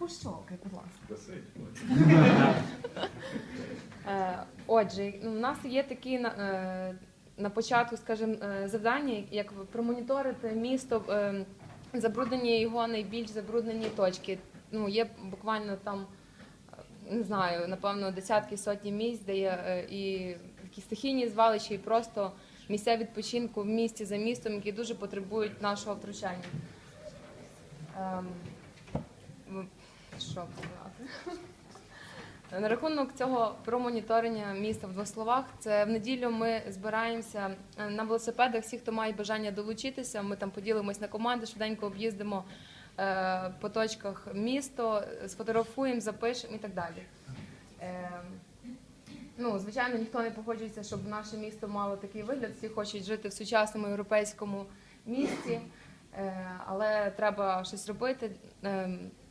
Пощолкай, будь ласка. Досить. Отже, у нас є такі на, е, на початку, скажімо, е, завдання, як промоніторити місто, е, забруднені його найбільш забруднені точки. Ну, є буквально там, не знаю, напевно, десятки сотні місць, де є і такі стихійні звалища, і просто місця відпочинку в місті за містом, які дуже потребують нашого втручання. Ем, що сказати? На рахунок цього про моніторення міста в двох словах, це в неділю ми збираємося е, на велосипедах. Всі, хто має бажання долучитися, ми там поділимось на команди, швиденько об'їздимо е, по точках місто, сфотографуємо, запишемо і так далі. Е, Ну, звичайно, ніхто не погоджується, щоб наше місто мало такий вигляд. Всі хочуть жити в сучасному європейському місті, але треба щось робити.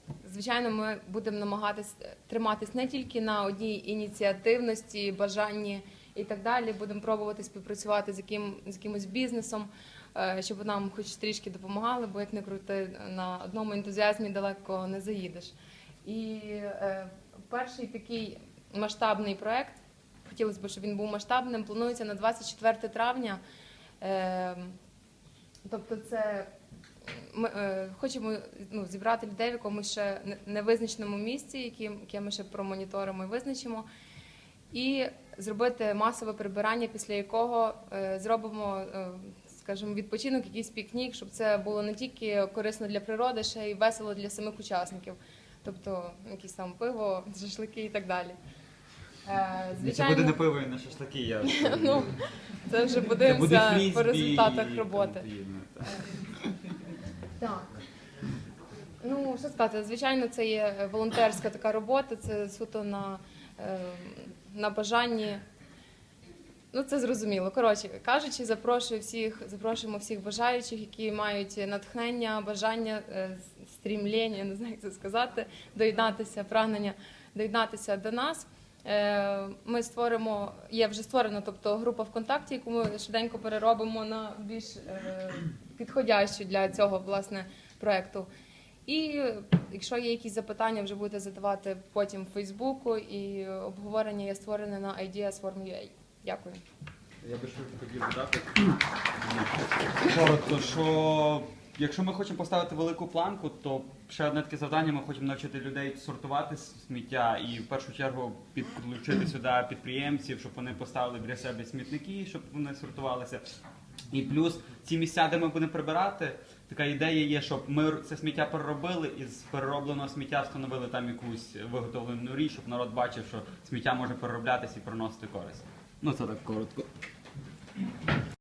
Ем, Звичайно, ми будемо намагатись триматись не тільки на одній ініціативності, бажанні і так далі. Будемо пробувати співпрацювати з яким з якимось бізнесом, е, щоб нам хоч трішки допомагали, бо як не крути, на одному ентузіазмі далеко не заїдеш. І е, перший такий масштабний проект, хотілося б, щоб він був масштабним, планується на 24 травня. Е, тобто, це ми е, хочемо ну, зібрати людей в якомусь ще не- невизначеному місці, які, яке ми ще промоніторимо і визначимо, і зробити масове прибирання, після якого е, зробимо, е, скажімо, відпочинок, якийсь пікнік, щоб це було не тільки корисно для природи, ще й весело для самих учасників. Тобто якісь там пиво, шашлики і так далі. Е, Це буде не пиво і не шашлики, я ну, це вже подивимося по результатах роботи. Так. Ну, що сказати, звичайно, це є волонтерська така робота, це суто на, е, на бажанні. Ну, це зрозуміло. Коротше кажучи, запрошую всіх, запрошуємо всіх бажаючих, які мають натхнення, бажання, е, стрімління, не знаю, як це сказати, доєднатися, прагнення доєднатися до нас. Е, Ми створимо, є вже створена, тобто група ВКонтакті, яку ми швиденько переробимо на більш е, підходящу для цього власне проекту. І якщо є якісь запитання, вже будете задавати потім в Фейсбуку, і обговорення є створене на Ideas Form UA. Дякую. Я би хотів додати. Коротко, що якщо ми хочемо поставити велику планку, то ще одне таке завдання ми хочемо навчити людей сортувати сміття і в першу чергу підключити сюди підприємців, щоб вони поставили біля себе смітники, щоб вони сортувалися. І плюс ці місця, де ми будемо прибирати, така ідея є, щоб ми це сміття переробили і з переробленого сміття встановили там якусь виготовлену річ, щоб народ бачив, що сміття може перероблятися і приносити користь. Ну це так коротко.